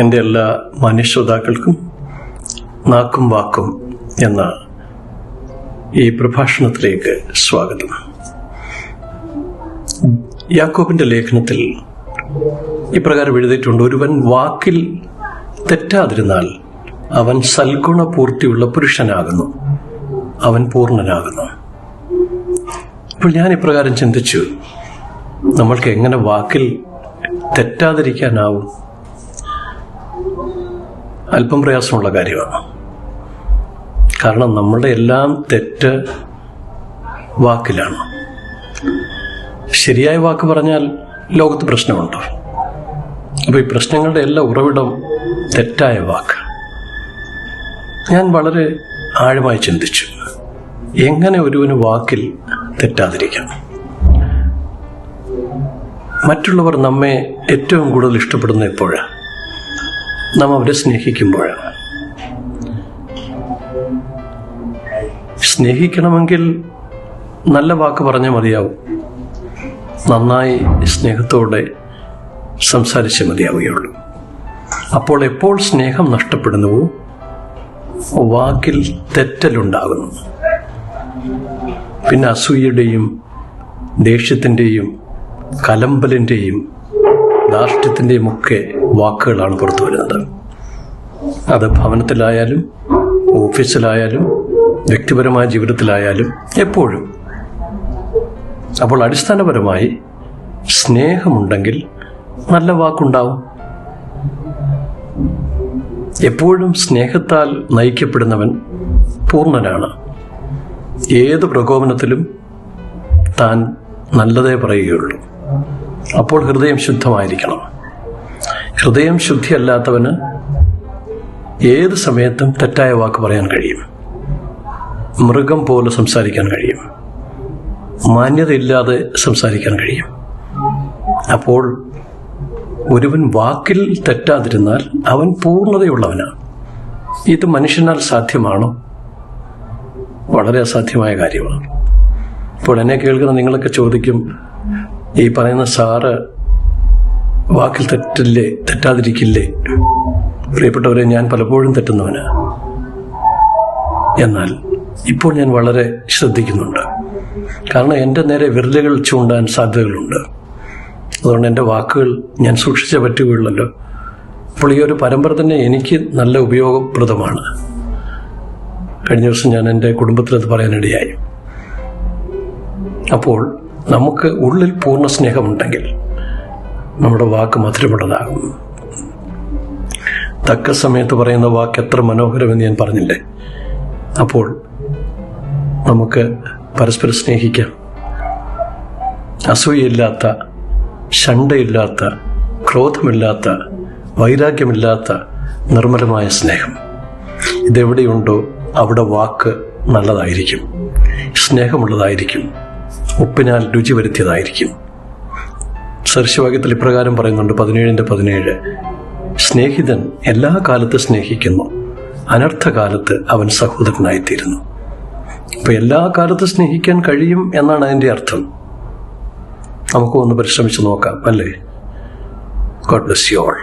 എന്റെ എല്ലാ മനുഷ്യതാക്കൾക്കും നാക്കും വാക്കും എന്ന ഈ പ്രഭാഷണത്തിലേക്ക് സ്വാഗതം. യാക്കോബിന്റെ ലേഖനത്തിൽ ഇപ്രകാരം എഴുതിയിട്ടുണ്ട് ഒരുവൻ വാക്കിൽ തെറ്റാതിരുന്നാൽ അവൻ സൽഗുണപൂർത്തിയുള്ള പുരുഷനാകുന്നു. അവൻ പൂർണനാകുന്നു. അപ്പോൾ ഞാൻ ഇപ്രകാരം ചിന്തിച്ചു നമ്മൾക്ക് എങ്ങനെ വാക്കിൽ തെറ്റാതിരിക്കാനാവും? അല്പം പ്രയാസമുള്ള കാര്യമാണ്. കാരണം നമ്മളുടെ എല്ലാം തെറ്റ് വാക്കിലാണ്. ശരിയായ വാക്ക് പറഞ്ഞാൽ ലോകത്ത് പ്രശ്നമുണ്ട്. അപ്പോൾ ഈ പ്രശ്നങ്ങളുടെ എല്ലാ ഉറവിടം തെറ്റായ വാക്ക്. ഞാൻ വളരെ ആഴമായി ചിന്തിച്ചു. എങ്ങനെ ഒരുവന് വാക്കിൽ തെറ്റാതിരിക്കാം? മറ്റുള്ളവർ നമ്മെ ഏറ്റവും കൂടുതൽ ഇഷ്ടപ്പെടുന്ന എപ്പോഴാണ് നാം അവരെ സ്നേഹിക്കുമ്പോഴാണ്. സ്നേഹിക്കണമെങ്കിൽ നല്ല വാക്ക് പറഞ്ഞാൽ മതിയാവും. നന്നായി സ്നേഹത്തോടെ സംസാരിച്ചേ മതിയാവുകയുള്ളൂ. അപ്പോൾ എപ്പോൾ സ്നേഹം നഷ്ടപ്പെടുന്നുവോ വാക്കിൽ തെറ്റലുണ്ടാകുന്നു. പിന്നെ അസൂയയുടെയും ദേഷ്യത്തിന്റെയും കലമ്പലിന്റെയും ധാർഷ്ട്യത്തിന്റെയും ഒക്കെ വാക്കുകളാണ് പുറത്തു വരുന്നത്. അത് ഭവനത്തിലായാലും ഓഫീസിലായാലും വ്യക്തിപരമായ ജീവിതത്തിലായാലും എപ്പോഴും. അപ്പോൾ അടിസ്ഥാനപരമായി സ്നേഹമുണ്ടെങ്കിൽ നല്ല വാക്കുണ്ടാവും. എപ്പോഴും സ്നേഹത്താൽ നയിക്കപ്പെടുന്നവൻ പൂർണനാണ്. ഏത് പ്രകോപനത്തിലും താൻ നല്ലതേ പറയുകയുള്ളൂ. അപ്പോൾ ഹൃദയം ശുദ്ധമായിരിക്കണം. ഹൃദയം ശുദ്ധിയല്ലാത്തവന് ഏത് സമയത്തും തെറ്റായ വാക്ക് പറയാൻ കഴിയും. മൃഗം പോലെ സംസാരിക്കാൻ കഴിയും. മാന്യതയില്ലാതെ സംസാരിക്കാൻ കഴിയും. അപ്പോൾ ഒരുവൻ വാക്കിൽ തെറ്റാതിരുന്നാൽ അവൻ പൂർണതയുള്ളവനാണ് ഇത് മനുഷ്യനാൽ സാധ്യമാണോ? വളരെ അസാധ്യമായ കാര്യമാണ്. ഇപ്പോൾ എന്നെ കേൾക്കുന്ന നിങ്ങളൊക്കെ ചോദിക്കും ഈ പറയുന്ന സാറ് വാക്കിൽ തെറ്റില്ലേ തെറ്റാതിരിക്കില്ലേ? പ്രിയപ്പെട്ടവരെ ഞാൻ പലപ്പോഴും തെറ്റുന്നവന്. എന്നാൽ ഇപ്പോൾ ഞാൻ വളരെ ശ്രദ്ധിക്കുന്നുണ്ട്. കാരണം എന്റെ നേരെ വിരലുകൾ ചൂണ്ടാൻ സാധ്യതകളുണ്ട്. അതുകൊണ്ട് എന്റെ വാക്കുകൾ ഞാൻ സൂക്ഷിച്ചേ പറ്റുകയുള്ളല്ലോ. അപ്പോൾ ഈ ഒരു പരമ്പര തന്നെ എനിക്ക് നല്ല ഉപയോഗപ്രദമാണ്. കഴിഞ്ഞ ദിവസം ഞാൻ എന്റെ കുടുംബത്തിലത് പറയാനിടയായി. അപ്പോൾ നമുക്ക് ഉള്ളിൽ പൂർണ സ്നേഹമുണ്ടെങ്കിൽ നമ്മുടെ വാക്ക് മധുരമുള്ളതാകും. തക്ക സമയത്ത് പറയുന്ന വാക്ക് എത്ര മനോഹരമെന്ന് ഞാൻ പറഞ്ഞില്ലേ? അപ്പോൾ നമുക്ക് പരസ്പരം സ്നേഹിക്കാം. അസൂയയില്ലാത്ത ശണ്ടയില്ലാത്ത ക്രോധമില്ലാത്ത വൈരാഗ്യമില്ലാത്ത നിർമ്മലമായ സ്നേഹം. ഇതെവിടെയുണ്ടോ അവിടെ വാക്ക് നല്ലതായിരിക്കും. സ്നേഹമുള്ളതായിരിക്കും. ഉപ്പിനാൽ രുചി വരുത്തിയതായിരിക്കും. സർശവാക്യത്തിൽ ഇപ്രകാരം പറയുന്നുണ്ട് പതിനേഴിന്റെ പതിനേഴ്. സ്നേഹിതൻ എല്ലാ കാലത്ത് സ്നേഹിക്കുന്നു അനർത്ഥകാലത്ത് അവൻ സഹോദരനായിത്തീരുന്നു. അപ്പൊ എല്ലാ കാലത്ത് സ്നേഹിക്കാൻ കഴിയും എന്നാണ് അതിന്റെ അർത്ഥം. നമുക്ക് ഒന്ന് പരിശ്രമിച്ച് നോക്കാം അല്ലേ? God bless you all